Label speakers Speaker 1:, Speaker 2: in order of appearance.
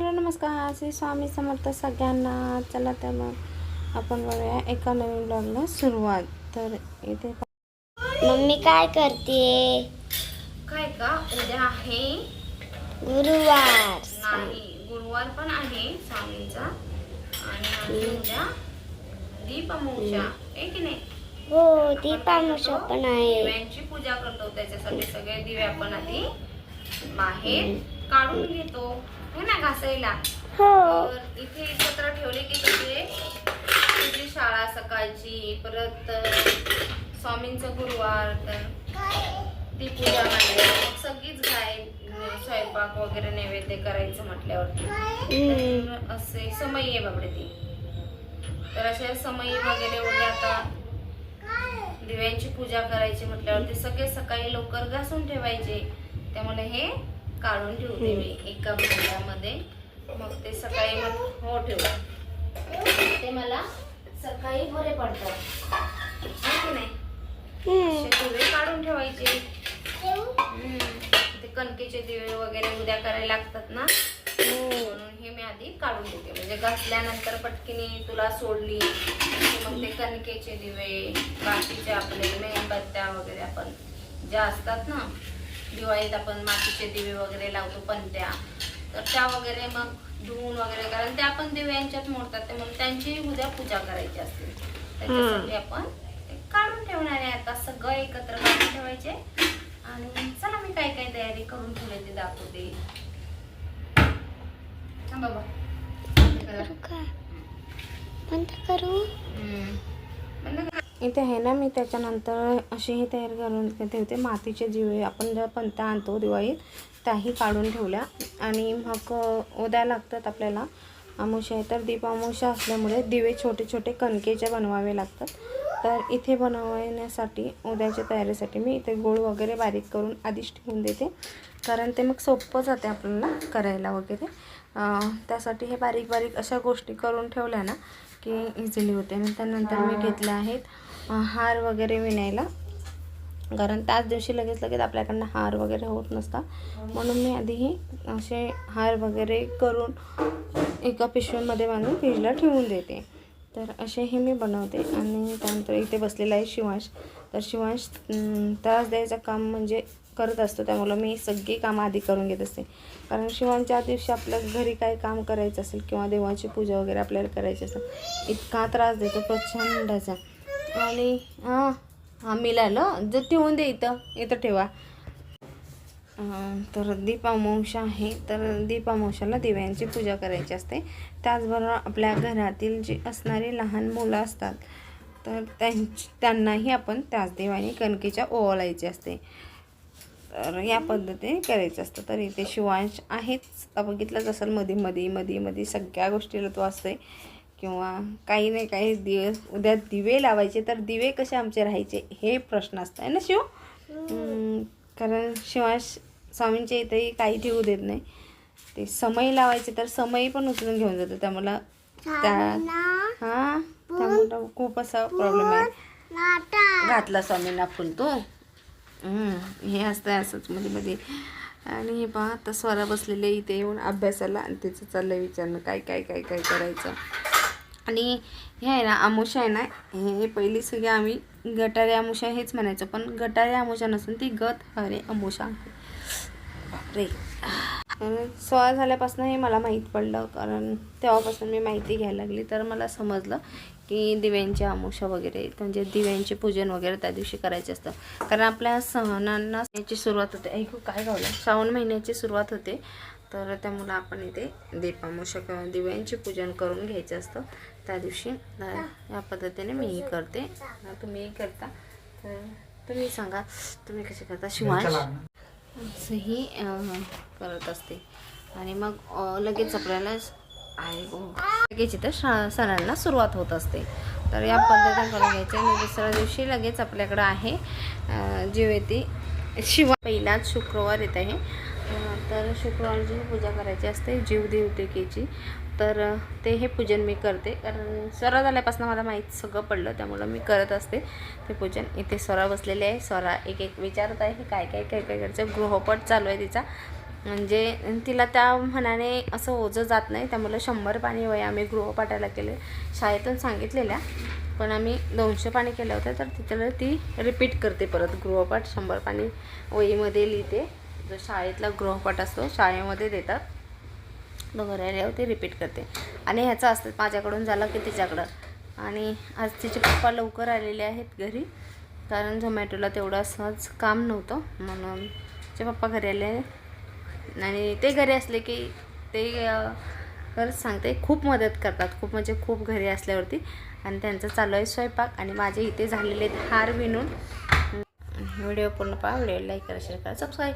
Speaker 1: Hello नमस्कार. श्री स्वामी समर्थ सगळ्यांना. चला तर मग आपण बघूया एका नवीन ब्लॉगला सुरुवात. तर इथे
Speaker 2: मम्मी काय करते?
Speaker 1: काय का? उद्या आहे.
Speaker 2: गुरुवार.
Speaker 1: नाही गुरुवार पण आहे स्वामींचा. आणि उद्या आहे की नाही?
Speaker 2: हो पण आहे.
Speaker 1: दिव्यांची पूजा करतो त्याच्यासाठी सगळे दिवे आपण आधी बाहेर काढून घेतो. हे ना घासायला.
Speaker 2: हो.
Speaker 1: तर इथे एकत्र ठेवले की कसे तुझी शाळा सकाळची परत स्वामींचं गुरुवार तर ती पूजा मग सगळीच अ, स्वयंपाक वगैरे नैवेद्य करायचं म्हटल्यावरती. असे समयी आहे बाबडे ती. तर असे समयी वगैरे वगैरे आता दिव्यांची पूजा करायची म्हटल्यावरती सगळे सकाळी लवकर घासून ठेवायचे. त्यामुळे हे काढून ठेवते मी एका भांड्यामध्ये. मग ते सकाळी मग हो ठेव. ते मला सकाळी बरे पडतात. है की नाही? दिवे काढून ठेवायचे. ते कणकेचे दिवे वगैरे उद्या करायला लागतात ना? म्हणून हे मी आधी काढून देते म्हणजे घासल्यानंतर पटकीने तुला सोडली मग ते कणकेचे दिवे बाकीचे आपले मेणबत्त्या वगैरे आपण ज्या असतात ना दिवाळीत आपण मातीचे दिवे वगैरे लावतो पंत्या तर त्या वगैरे मग धुवून वगैरे कारण त्या आपण दिव्यांच्यात मोडतात. ते म्हणून त्यांची उद्या पूजा करायची असते. त्याच्यासाठी आपण काढून ठेवणार आहे आता. सगळं एकत्र काढून ठेवायचे. आणि चला मी काय काय तयारी करून ठेवले ते दाखवते बाबा
Speaker 2: करू बंद करू?
Speaker 1: इथे आहे ना मी त्याच्यानंतर अशीही तयार करून ठेवते. मातीचे जिवे आपण ज्या पंत्या आणतो दिवाळीत त्याही काढून ठेवल्या. आणि मग उद्या लागतात आपल्याला अमुशा आहे. तर दीप असल्यामुळे दिवे छोटे छोटे कणकेचे बनवावे लागतात. तर इथे बनवण्यासाठी उद्याच्या तयारीसाठी मी इथे गोळ वगैरे बारीक करून आधीच ठेवून देते. कारण ते मग सोपं जाते आपल्याला करायला वगैरे. त्यासाठी हे बारीक बारीक अशा गोष्टी करून ठेवल्या ना की इझिली होते. आणि त्यानंतर मी घेतल्या आहेत हार वगैरे विणायला. कारण त्याच दिवशी लगेच लगेच आपल्याकडनं हार वगैरे होत नसता. म्हणून मी आधीही असे हार वगैरे करून एका पिशवीमध्ये बांधून फ्रीजला ठेवून देते. तर असे हे मी बनवते आणि त्यानंतर इथे बसलेला आहे शिवांश. तर शिवांश त्रास द्यायचं काम म्हणजे करत असतो. त्यामुळं मी सगळी कामं आधी करून घेत असते. कारण शिवांच्या दिवशी आपल्या घरी काही काम करायचं असेल किंवा देवाची पूजा वगैरे आपल्याला करायची असेल इतका त्रास देतो. प्रचंडाचा आणि हां हां मिळालं जर ठेवून दे इथं. इथं ठेवा. तर दीप आहे. तर दीप दिव्यांची पूजा करायची असते. त्याचबरोबर आपल्या घरातील जी असणारी लहान मुलं असतात तर त्यांची त्यांनाही आपण त्याच देवाने कणकेच्या ओवाळायची असते. तर या पद्धतीने करायचं असतं. तर इथे शिवांश आहेच. बघितलंच असेल मध्ये मध्ये मध्ये मध्ये सगळ्या गोष्टीला तो असते किंवा काही नाही काही दिवस उद्या दिवे लावायचे तर दिवे कसे आमचे राहायचे हे प्रश्न असतं. आहे ना शिव? कारण शिवांश स्वामींच्या इथेही काही ठेवू देत नाही. ते समई लावायचे तर समई पण उचलून घेऊन जातो. त्यामुळं त्या हां? त्यामुळं खूप असा प्रॉब्लेम आहे. घातला स्वामींना फुल तो. हे असतं असंच मध्ये मध्ये. आणि हे पहा आता स्वरा बसलेले इथे येऊन अभ्यासाला आणि त्याचं चाललंय विचारणं. काय काय काय काय करायचं? आणि हे आहे ना आमुषा आहे ना हे पहिली सगळी आम्ही गटारे आमुषा हेच म्हणायचं पण गटारे आमुषा नसून ती गत हरे आमुषा. रे सोळा झाल्यापासून हे मला माहीत पडलं कारण तेव्हापासून मी माहिती घ्यायला लागली तर मला समजलं की दिव्यांची आमुषा वगैरे म्हणजे दिव्यांचे पूजन वगैरे त्या दिवशी करायचे असतं. कारण आपल्या सणांना याची सुरुवात होते. ऐकू काय गावलं? श्रावण महिन्याची सुरुवात होते. तर त्यामुळं आपण इथे दीपामुषा किंवा दिव्यांचे पूजन करून घ्यायचं असतं. त्या दिवशी या पद्धतीने मीही करते. तुम्हीही करता. तर तुम्ही सांगा तुम्ही कसे करता? शिवांश? असंही करत असते. आणि मग लगेच आपल्याला आहे हो, लगेच इथं शा सणांना सुरुवात होत असते. तर या पद्धतीने करून घ्यायचे. आणि दुसऱ्या दिवशी लगेच आपल्याकडं आहे अं, जीव येते शिवा पहिलाच शुक्रवार येत आहे. तर शुक्रवारची पूजा करायची असते जीवदेवतेकेची तर ते हे पूजन मी करते. कारण स्वरा झाल्यापासून मला माहीत सगळं पडलं त्यामुळं मी करत असते. ते पूजन इथे स्वरा बसलेले आहे. स्वरा एक एक विचारत आहे काय काय काय काय करायचं गृहपट चालू आहे तिचा. म्हणजे तिला त्या म्हणाने असं ओझं जात नाही त्यामुळे शंभर पाणी वय आम्ही गृहपाठाला केले. शाळेतून सांगितलेल्या पण आम्ही दोनशे पाणी केल्या होत्या. तर तिथलं ती रिपीट करते परत गृहपाठ शंभर पाणी वहीमध्ये लिहिते. जो शाळेतला गृहपाठ असतो शाळेमध्ये देतात. तो घरी आल्यावर ते रिपीट करते. आणि ह्याचं असतं माझ्याकडून झालं की तिच्याकडं. आणि आज तिचे पप्पा लवकर आलेले आहेत घरी कारण झोमॅटोला तेवढं सहज काम नव्हतं. म्हणून तिचे पप्पा घरी आले आणि ते घरी असले की ते खरंच सांगते खूप मदत करतात. खूप म्हणजे खूप घरी असल्यावरती. आणि त्यांचं चालू आहे स्वयंपाक आणि माझे इथे झालेले आहेत हार विणून. व्हिडिओ पूर्ण पहा व्हिडिओ लाईक करा शेअर करा सबस्क्राईब